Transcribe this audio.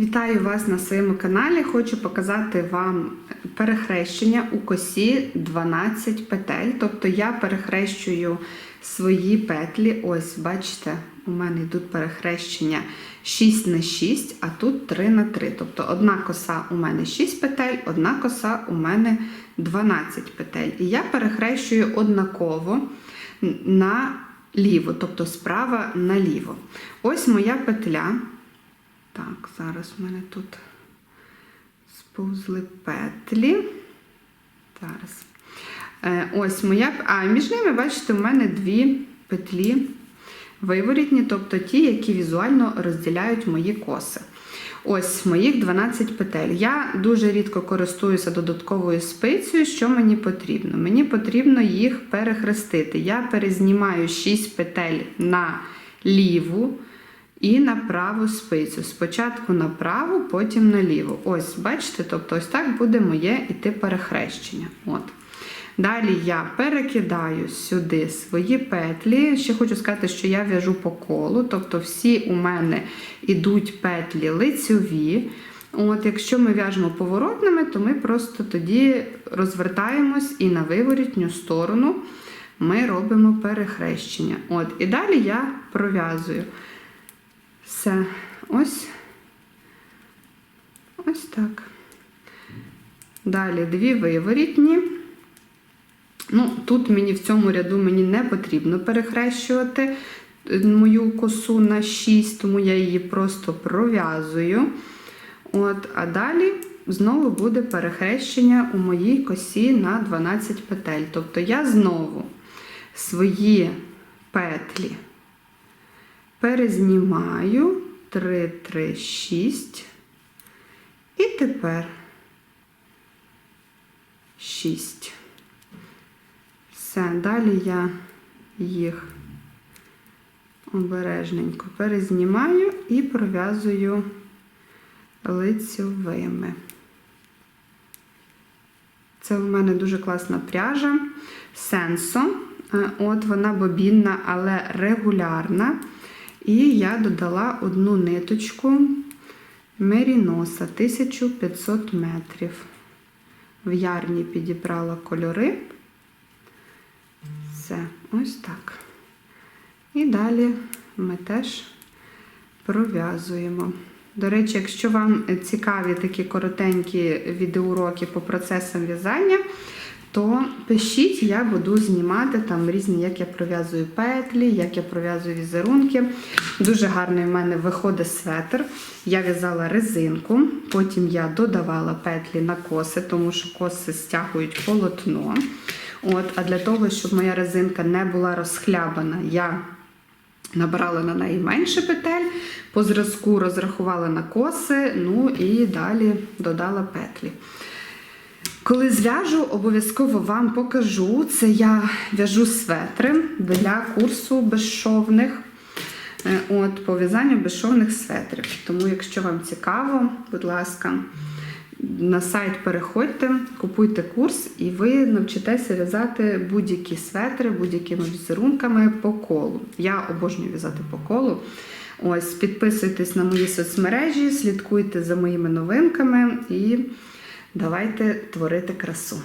Вітаю вас на своєму каналі. Хочу показати вам перехрещення у косі 12 петель. Тобто я перехрещую свої петлі. Ось, бачите, у мене йдуть перехрещення 6 на 6, а тут 3 на 3. Тобто одна коса у мене 6 петель, одна коса у мене 12 петель. І я перехрещую однаково на ліво, тобто справа наліво. Ось моя петля. Так, зараз в мене тут сповзли петлі. Зараз. Е, ось моя. А між ними, бачите, у мене дві петлі виворітні, тобто ті, які візуально розділяють мої коси. Ось моїх 12 петель. Я дуже рідко користуюся додатковою спицею. Що мені потрібно? Мені потрібно їх перехрестити. Я перезнімаю 6 петель на ліву і на праву спицю. Спочатку на праву, потім на ліву. Ось, бачите, тобто ось так буде моє іти перехрещення. От. Далі я перекидаю сюди свої петлі. Ще хочу сказати, що я в'яжу по колу, тобто всі у мене йдуть петлі лицьові. От, Якщо ми в'яжемо поворотними, то ми просто тоді розвертаємось і на виворітню сторону ми робимо перехрещення. От, І далі я пров'язую все ось ось так. Далі дві виворітні. Ну, Тут мені в цьому ряду мені не потрібно перехрещувати мою косу на 6, тому я її просто пров'язую. От, А далі знову буде перехрещення у моїй косі на 12 петель. Тобто я знову свої петлі перезнімаю 3, 3, 6. І тепер 6. Все, далі я їх обережненько перезнімаю і пров'язую лицьовими. Це в мене дуже класна пряжа Сенсо. От вона бобінна, але регулярна. І я додала одну ниточку Меріноса 1500 метрів. В ярні підібрала кольори. Все, ось так. І далі ми теж пров'язуємо. До речі, якщо вам цікаві такі коротенькі відеоуроки по процесам в'язання, то пишіть, я буду знімати там різні, як я пров'язую петлі, як я пров'язую візерунки. Дуже гарний в мене виходить светр. Я в'язала резинку, потім я додавала петлі на коси, тому що коси стягують полотно. От, А для того, щоб моя резинка не була розхлябана, я набрала на неї менше петель, по зразку розрахувала на коси, ну і далі додала петлі. Коли зв'яжу, обов'язково вам покажу. Це я в'яжу светри для курсу безшовних. От, по в'язанню безшовних светрів. Тому, якщо вам цікаво, будь ласка, на сайт переходьте, купуйте курс, і ви навчитеся в'язати будь-які светри, будь-якими візерунками по колу. Я обожнюю в'язати по колу. Ось, підписуйтесь на мої соцмережі, слідкуйте за моїми новинками і давайте творити красу.